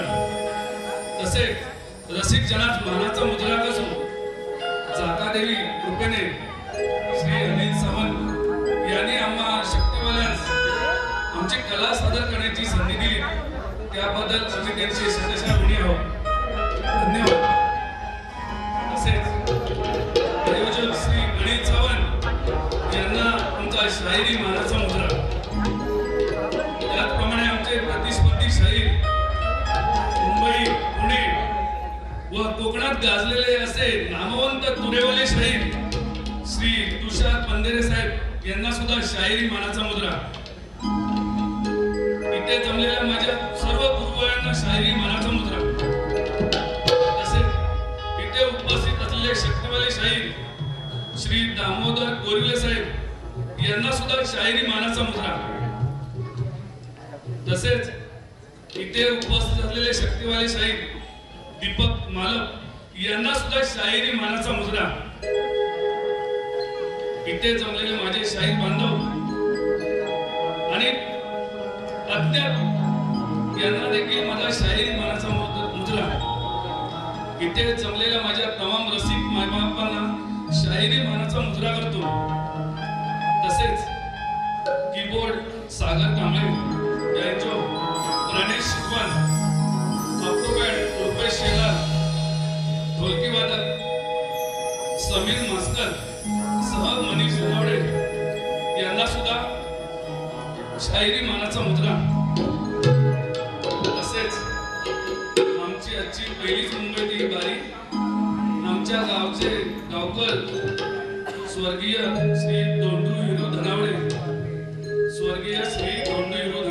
करतात तसेच रसिक जनात मानाचा मुद्रा कसून जातादेवी कृपेने श्री अनिल सावंत यांनी आम्हा शक्तीवाल्यास आमची कला सादर करण्याची संधी दिली. त्याबद्दल आम्ही त्यांचे सदस्य ऋणी आहोत. धन्यवाद. तसेच आयोजक श्री गणेश सावंत यांना आमचा शाहिरी मानाचा मुजरा कोकणात गाजलेले असे नामवंत तुरेवाले शाहीर श्री तुषार पंधेरे साहेब यांना सुद्धा शाहिरी मानाचा मुद्रा. इथे जमलेल्या माझ्या सर्व गुरुवायांना शाहिरी मानाचा मुद्रा. तसेच इथे उपस्थित असलेले शक्तिवाले शाहीर श्री दामोदर गोरिले साहेब यांना सुद्धा शाहिरी मानाचा मुद्रा. तसेच इथे उपस्थित असलेले शक्तिवाले शाहीर दीपक मालक यांना सुद्धा शाहिरी मानाचा मुद्रा. इथे जमलेले माझे शाहीर बांधव आणि अज्ञात यांना देखील माझा शाहिरी मानाचा मुजरा इथे जमलेल्या माझ्या तमाम रसिक मायबापांना शाहिरी मानाचा मुद्रा करतो. तसेच कीबोर्ड सागर कांबळे यांचो प्रणेश शिकवण ऑक्टोपॅड रुपेश शेलार ढोलकी वादक समीर मास्कर सह मनीष जनावडे यांना सुद्धा शाहिरी मानाचा मुद्रा. तसेच आमची आजची पहिलीच मुंबईतील बारी आमच्या गावचे गावकर स्वर्गीय श्री दोंडू हिरो धनावडे स्वर्गीय श्री दोंडू हिरो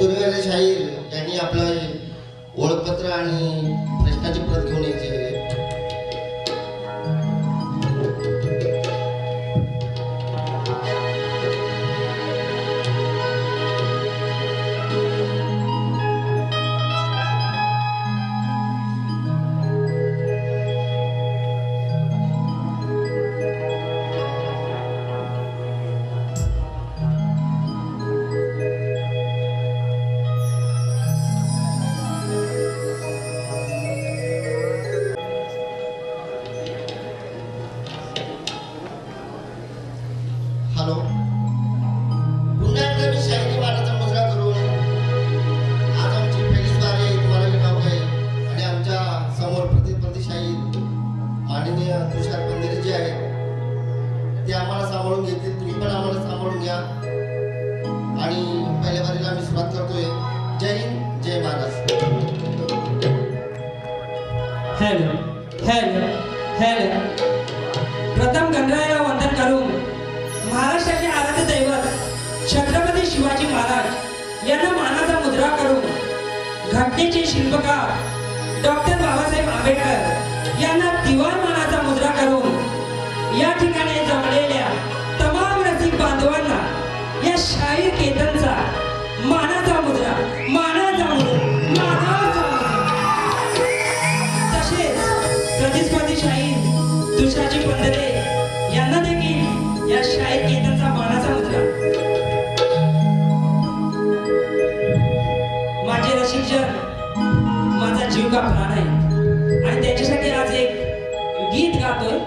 तुरवेले शाहीर यांनी आपलं ओळखपत्र आणि प्रश्नाची प्रत घेऊन यायचे. माननीय तुषार पंधेरे जे आहे ते आम्हाला सांभाळून घेतील. तुम्ही पण आम्हाला सांभाळून घ्या. आणि पहिल्या बारीला आम्ही सुरुवात करतोय. Jai Hind Jai Maharashtra hello hello hello. प्रथम गणरायाला वंदन करून महाराष्ट्राचे आराध्य दैवत छत्रपती शिवाजी महाराज यांना मानाचा मुद्रा करून घटनेचे शिल्पकार डॉक्टर बाबासाहेब आंबेडकर यांना मानाचा मुद्रा मानाचा मुद्रा मानाचा मुद्रा. तसेच प्रतिस्पर्धी शाहीर तुषारजी पंधरे यांना देखील या शाहीर केतनचा मानाचा मुद्रा. माझे रसिकजन माझा जीव का प्राण आहे. आणि त्याच्यासाठी आज एक गीत गातोय.